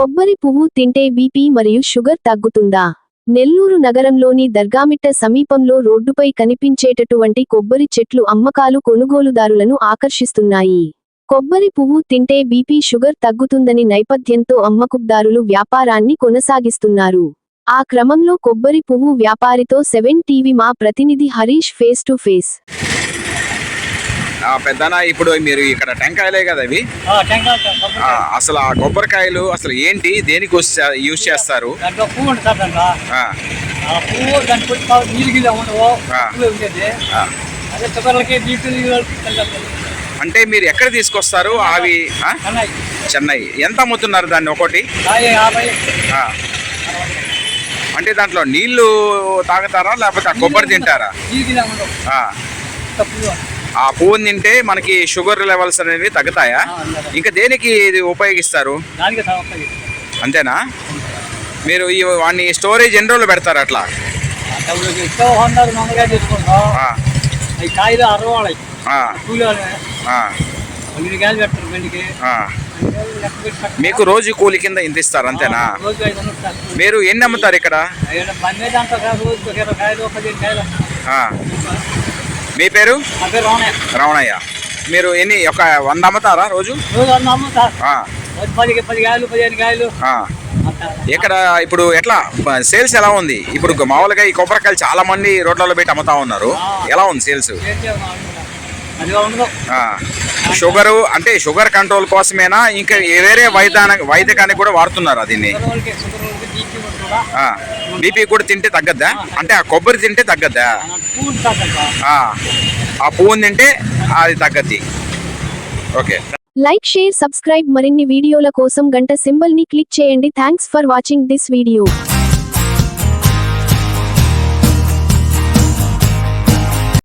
కొబ్బరి పువ్వు తింటే బీపీ మరియు షుగర్ తగ్గుతుందా? నెల్లూరు నగరంలోని దర్గామిట్ట సమీపంలో రోడ్డుపై కనిపించేటటువంటి కొబ్బరి చెట్లు అమ్మకాలు కొనుగోలుదారులను ఆకర్షిస్తున్నాయి. కొబ్బరి పువ్వు తింటే బీపీ షుగర్ తగ్గుతుందని నేపథ్యంతో అమ్మకుదారులు వ్యాపారాన్ని కొనసాగిస్తున్నారు. ఆ క్రమంలో కొబ్బరి పువ్వు వ్యాపారితో సెవెన్ టీవీ మా ప్రతినిధి హరీష్ ఫేస్ టు ఫేస్ పెద్దనా ఇప్పుడు మీరు ఇక్కడ టెంకాయలే కదా ఆ, అసలు ఆ కొబ్బరికాయలు అసలు ఏంటి దేనికి యూజ్ చేస్తారు? అంటే మీరు ఎక్కడ తీసుకొస్తారు? అవి చెన్నై. ఎంత అమ్ముతున్నారు దాన్ని ఒకటి. అంటే దాంట్లో నీళ్ళు తాగుతారా లేకపోతే ఆ కొబ్బరి తింటారా? ఆ. పువ్వుని తింటే మనకి షుగర్ లెవెల్స్ అనేవి తగ్గుతాయా. ఇంకా దేనికి ఇది ఉపయోగిస్తారు? అంతేనా? మీరు ఈ వాడిని స్టోరేజ్ ఎన్ని రోజులు పెడతారు అట్లా? కాయలు. మీకు రోజు కూలి కింద ఇంత ఇస్తారు అంతేనా? మీరు ఎన్ని అమ్ముతారు ఇక్కడ? మీ పేరు? నా పేరు రావణే రమణయ్య. మీరు ఎన్ని ఒక వంద అమ్ముతారా రోజు? ఇక్కడ ఇప్పుడు ఎట్లా? సేల్స్ ఎలా ఉంది? ఇప్పుడు మామూలుగా ఈ కొబ్బరికాయలు చాలా మంది రోడ్లలో పెట్టి అమ్ముతా ఉన్నారు. ఎలా ఉంది సేల్స్? షుగరు అంటే షుగర్ కంట్రోల్ కోసమేనా? ఇంకా వేరే వైద్యాన వైద్యకానికి కూడా వాడుతున్నారు దీన్ని. బీపీ కూడా తింటే తగ్గద్దా? అంటే ఆ కొబ్బరి తింటే తగ్గద్దా? ఆ, ఆ. పువ్వుని తింటే అది తగ్గద్ది. ఓకే. లైక్ షేర్ సబ్స్క్రైబ్ మరిన్ని వీడియోల కోసం గంట సింబల్ని క్లిక్ చేయండి. Thanks for watching this video.